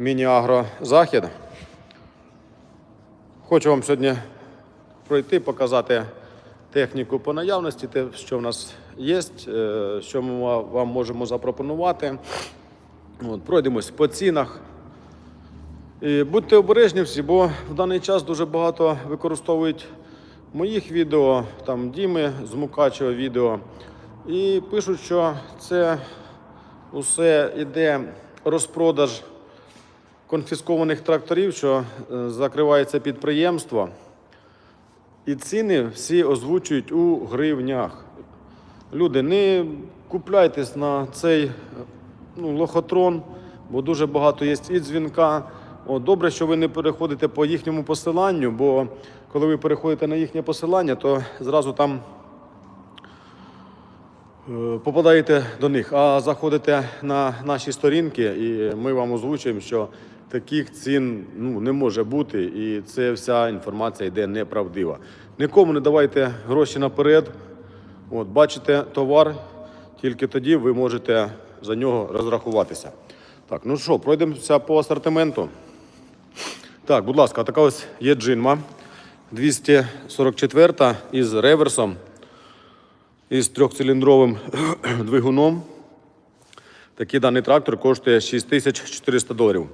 Міні-Агро. Хочу вам сьогодні пройти, показати техніку по наявності, те, що в нас є, е, що ми вам можемо запропонувати. От, пройдемось по цінах. І будьте обережні всі, бо в даний час дуже багато використовують моїх відео, там Діми з Мукачева відео. І пишуть, що це усе йде розпродаж конфіскованих тракторів, що е, закривається підприємство. І ціни всі озвучують у гривнях. Люди, не купляйтесь на цей е, ну, лохотрон, бо дуже багато є і дзвінка. О, добре, що ви не переходите по їхньому посиланню, бо коли ви переходите на їхнє посилання, то зразу там е, попадаєте до них. А заходите на наші сторінки, і ми вам озвучуємо, що таких цін ну, не може бути, і це вся інформація йде неправдива. Нікому не давайте гроші наперед. От, бачите товар, тільки тоді ви можете за нього розрахуватися. Так, ну що, пройдемося по асортименту. Так, будь ласка, така ось є джинма 244 із реверсом, із трьохциліндровим двигуном. Такий даний трактор коштує 6400 доларів.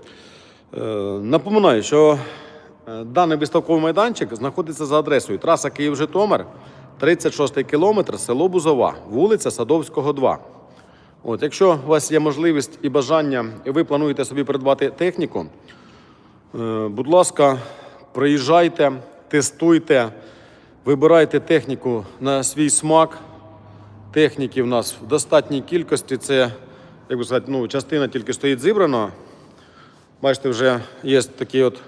Е, Напоминаю, що е, даний виставковий майданчик знаходиться за адресою траса Київ-Житомир, 36 кілометр, село Бузова, вулиця Садовського, 2. От, якщо у вас є можливість і бажання, і ви плануєте собі придбати техніку, е, будь ласка, приїжджайте, тестуйте, вибирайте техніку на свій смак. Техніки в нас в достатній кількості. Це, як би сказати, ну, частина тільки стоїть зібрана. Бачите, вже є такі от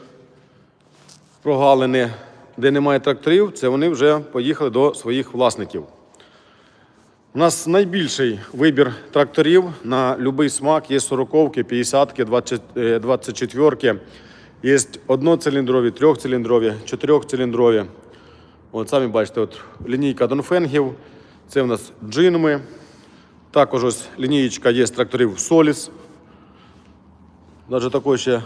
прогалини, де немає тракторів, це вони вже поїхали до своїх власників. У нас найбільший вибір тракторів на будь-який смак. Є 40-ки, 50-ки, 24-ки. Є одноциліндрові, трьохциліндрові, чотирьохциліндрові. От самі бачите, от лінійка Донфенгів. Це у нас джинми. Також ось лінієчка є тракторів Соліс. Навіть такої ще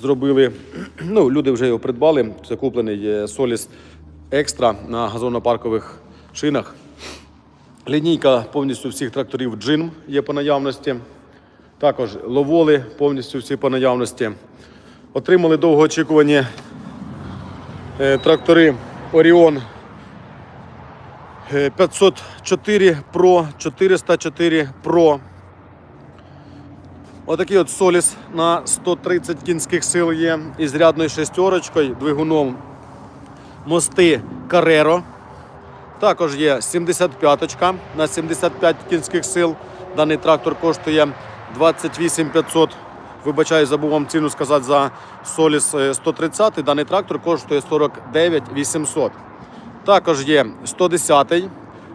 зробили. Ну, люди вже його придбали. Це куплений Соліс Екстра на газонопаркових шинах. Лінійка повністю всіх тракторів джин є по наявності. Також ловоли повністю всі по наявності. Отримали довгоочікувані е, трактори Оріон 504 Pro, 404 Pro. Отакий от Соліс на 130 кінських сил є із рядною шестерочкою, двигуном мости Carrero. Також є 75-ка на 75 кінських сил. Даний трактор коштує 28 500. Вибачаю, забув вам ціну сказати за Соліс е, 130. Даний трактор коштує 49 800. Також є 110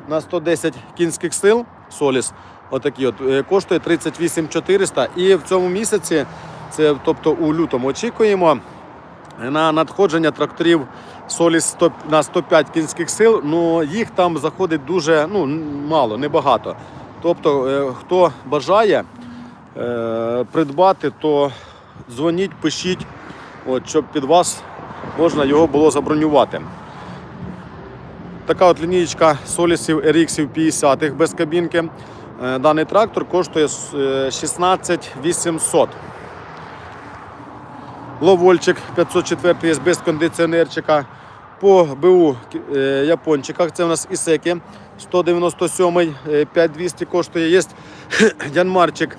на 110 кінських сил Соліс. Отакий от е, коштує 38 400. І в цьому місяці, це тобто у лютому, очікуємо на надходження тракторів Соліс 100 на 105 кінських сил. Ну їх там заходить дуже ну, мало, небагато. Тобто, е, хто бажає е, придбати, то дзвоніть, пишіть, от, щоб під вас можна його було забронювати. Така от лінієчка солісів RX 50 без кабінки. Е, Даний трактор коштує е, 16 800. Ловольчик 504 є без кондиціонерчика. По БУ е, япончиках це у нас Ісеки 197 е, 5200 коштує. Є Янмарчик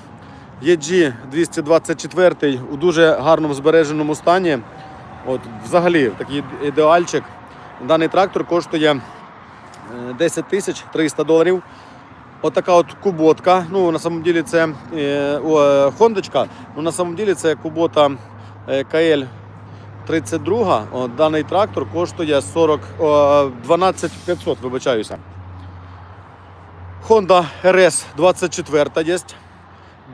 EG 224 у дуже гарному збереженому стані. От, взагалі такий ідеальчик. Даний трактор коштує е, 10 тисяч 300 доларів. Отака от куботка. Ну, на самом деле це е, о, хондочка. Ну, на самом деле це кубота е, КЛ 32. От, даний трактор коштує 40, о, 12 500, вибачаюся. Honda RS 24 є.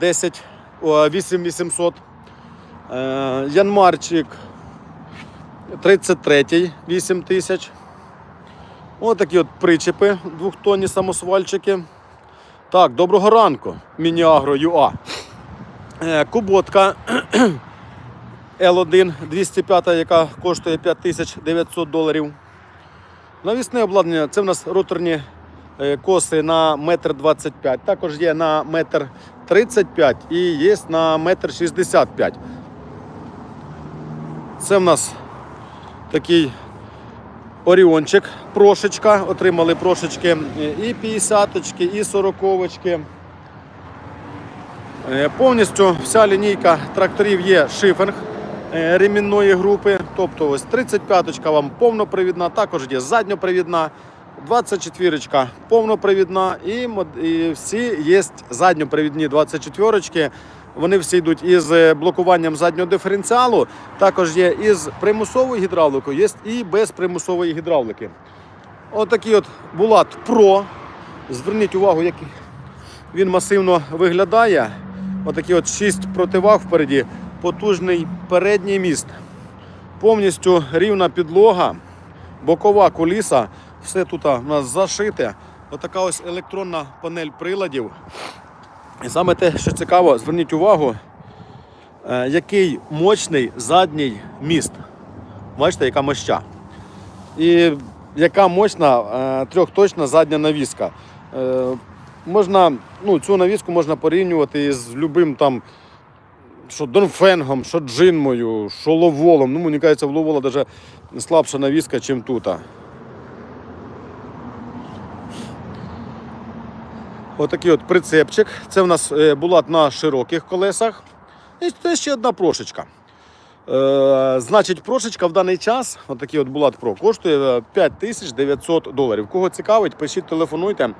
10, о, 8800. Е, Янмарчик 33 8 тисяч. Ось такі от причепи, двохтонні самосвальчики. Так, доброго ранку, Мініагро ЮА. Е, Куботка L1 205, яка коштує 5900 доларів. Навісне обладнання це в нас роторні е, коси на 1,25 м. Також є на 1,35 м і є на 1,65 м. Це в нас такий оріончик, прошечка. Отримали прошечки і 50-очки, і 40-очки. Е, Повністю вся лінійка тракторів є шифинг е, ремінної групи. Тобто ось 35-очка вам повнопривідна, також є задньопривідна, 24-очка повнопривідна і, всі є задньопривідні 24-очки. Вони всі йдуть із е, блокуванням заднього диференціалу. Також є із примусовою гідравликою, є і без примусової гідравлики. Отакий от Булат Pro. Зверніть увагу, який він масивно виглядає. Отакі от 6 противаг впереді, потужний передній міст. Повністю рівна підлога, бокова куліса, все тут у нас зашите. Отака ось електронна панель приладів. І саме те, що цікаво, зверніть увагу, е, який мощний задній міст. Бачите, яка моща. І яка мощна е, трьохточна задня навіска. Е, можна, ну, цю навіску можна порівнювати з любим там, що Донфенгом, що Джинмою, що Ловолом. Ну, мені кажеться, в Ловола навіть слабша навіска, ніж тут. Отакий от прицепчик. Це в нас е, булат на широких колесах. І це ще одна прошечка. Е, значить, прошечка в даний час, отакий от Булат Про, коштує е, 5900 доларів. Кого цікавить, пишіть, телефонуйте.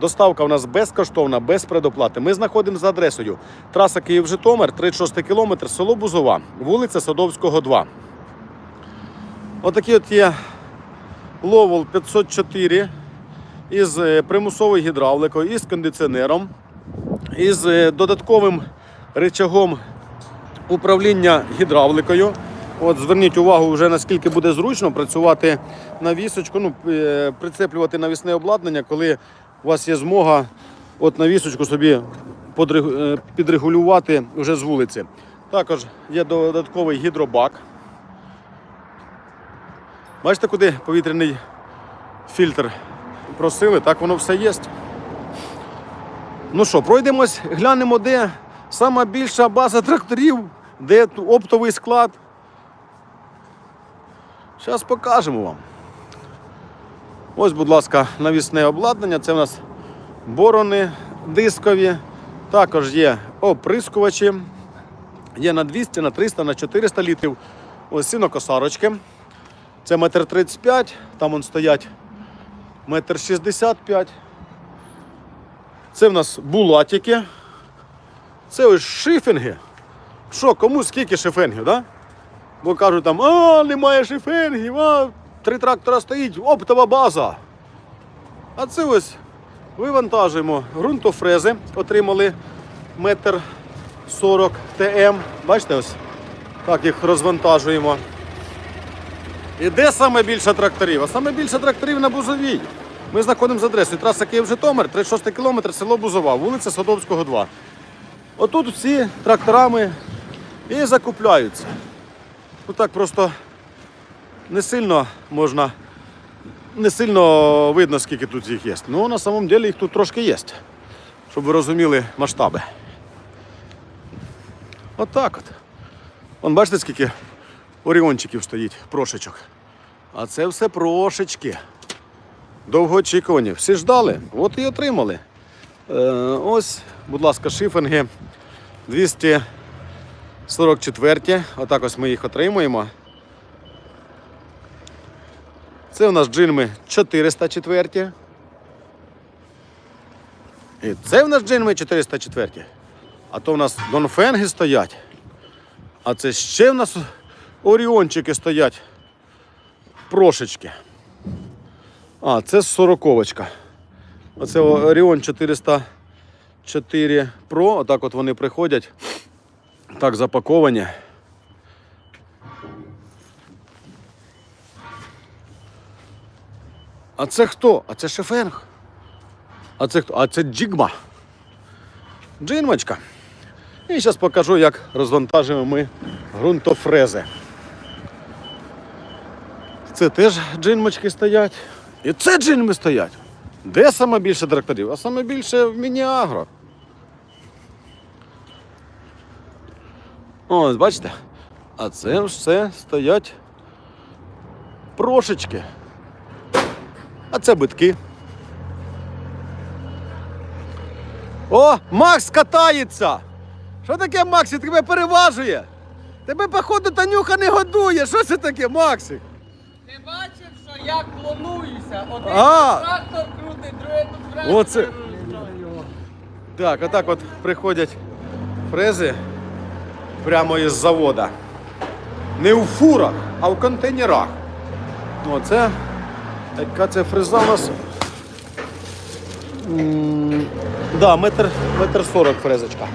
Доставка у нас безкоштовна, без предоплати. Ми знаходимося за адресою. Траса Київ-Житомир, 36 кілометр, село Бузова, вулиця Садовського, 2. Отакий от є Ловол 504 із е, примусовою гідравликою, із кондиціонером, із е, додатковим рычагом управління гідравликою. От зверніть увагу, вже наскільки буде зручно працювати на вісочку, ну, е, прицеплювати навісне обладнання, коли у вас є змога от на вісочку собі підрегулювати вже з вулиці. Також є додатковий гідробак. Бачите, куди повітряний фільтр просили, так воно все є. Ну що, пройдемось, глянемо, де сама більша база тракторів, де оптовий склад. Зараз покажемо вам. Ось, будь ласка, навісне обладнання. Це в нас борони дискові. Також є оприскувачі. Є на 200, на 300, на 400 літрів. Ось сінокосарочки. Це метр 35, там вон стоять метр 65. Це в нас булатики. Це ось шифінги. Що, кому скільки шифенгів, да? Бо кажуть там, а, немає шифенгів, а три трактора стоїть, оптова база. А це ось вивантажуємо ґрунтофрези, отримали метр 40 ТМ. Бачите ось? Так їх розвантажуємо. І де саме більше тракторів? А саме більше тракторів на Бузовій. Ми знаходимося за адресою. Траса Київ-Житомир, 36 кілометр, село Бузова, вулиця Садовського, 2. Отут всі тракторами і закупляються. Ну так просто не сильно можна, не сильно видно, скільки тут їх є. Ну, на самом деле їх тут трошки є, щоб ви розуміли масштаби. Отак от. Вон бачите, скільки оріончиків стоїть, прошечок. А це все прошечки. Довгоочікувані. Всі ждали, от і отримали. Е, ось, будь ласка, шифинги 244. Отак ось ми їх отримуємо. Це у нас джинми 404. І це в нас джинми 404. А то в нас донфенги стоять. А це ще в нас оріончики стоять. Прошечки. А, це сороковочка. Оце Оріон 404 Pro. Отак от вони приходять. Так запаковані. А це хто? А це шефенг. А це хто? А це джигма. Джинмочка. І зараз покажу, як розвантажуємо ми ґрунтофрези. Це теж джинмочки стоять. І це джинми стоять. Де саме більше тракторів? А саме більше в Мініагро. Ось, бачите? А це все стоять прошечки. А це битки. О, Макс катається! Що таке, Максик, тебе переважує? Тебе, походу, Танюха не годує. Що це таке, Максик? Ти бачив, що я клонуюся? Один А! трактор крутить, другий тут фрезер. Оце- Так, отак от приходять фрези прямо із завода. Не у фурах, а в контейнерах. Оце яка це фреза у нас. М, Да, метр, метр сорок фрезочка.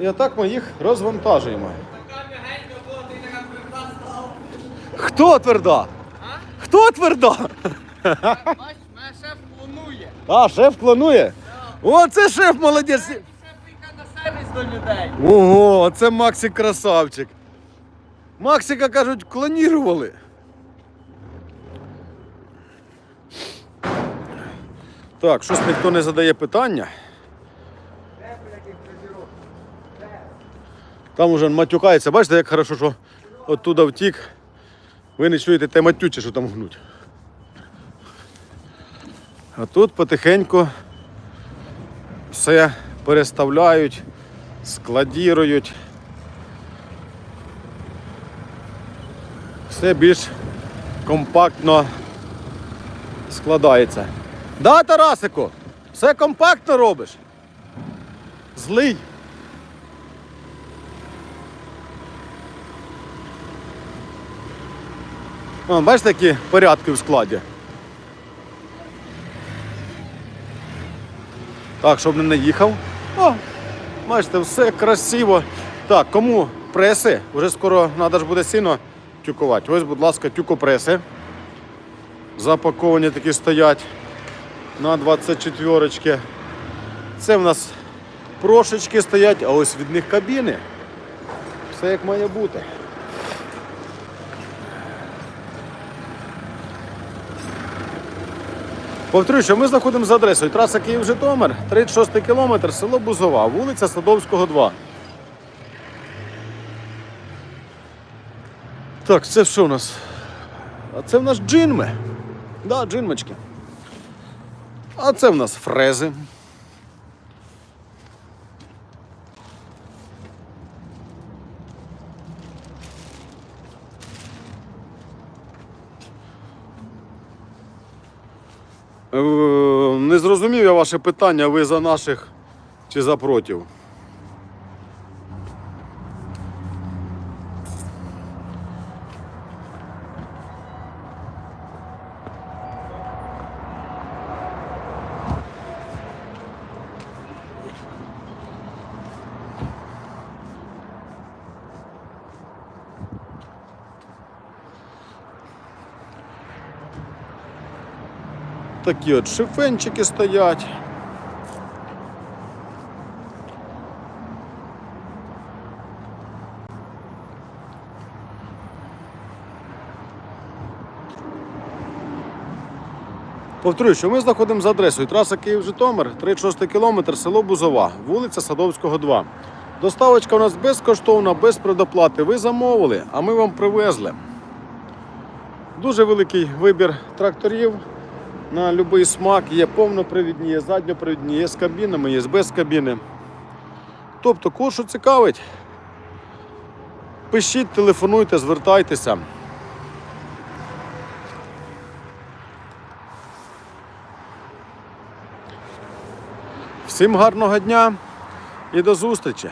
І отак ми їх розвантажуємо. Така м'ягенька була, ти така тверда стала. Хто тверда? Хто тверда? Бачиш, мене шеф клонує. А, шеф клонує? О, це шеф молодець. Шеф приїхав на сервіс до людей. Ого, це Максик красавчик. Максика, кажуть, клонірували. Так, щось ніхто не задає питання. Там уже матюкається. Бачите, як хорошо, що оттуда втік. Ви не чуєте те матюче, що там гнуть. А тут потихеньку все переставляють, складірують. Все більш компактно складається. Да, Тарасику? Все компактно робиш? Злий. О, бачите, які порядки в складі. Так, щоб не наїхав. О, бачите, все красиво. Так, кому преси? Вже скоро треба ж буде сіно тюкувати. Ось, будь ласка, тюкопреси. Запаковані такі стоять на 24 Це в нас прошечки стоять, а ось від них кабіни. Все як має бути. Повторюю, що ми знаходимося за адресою траса Київ-Житомир, 36 кілометр, село Бузова, вулиця Садовського, 2. Так, це що у нас? А це в нас джинми. Да, джинмочки. А це в нас фрези. Не зрозумів я ваше питання, ви за наших чи за против? Такі от шифенчики стоять. Повторюю, що ми знаходимося за адресою траса Київ-Житомир, 36 кілометр, село Бузова, вулиця Садовського, 2. Доставочка у нас безкоштовна, без предоплати. Ви замовили, а ми вам привезли. Дуже великий вибір тракторів на будь-який смак. Є повнопривідні, є задньопривідні, є з кабінами, є без кабіни. Тобто, кого що цікавить, пишіть, телефонуйте, звертайтеся. Всім гарного дня і до зустрічі!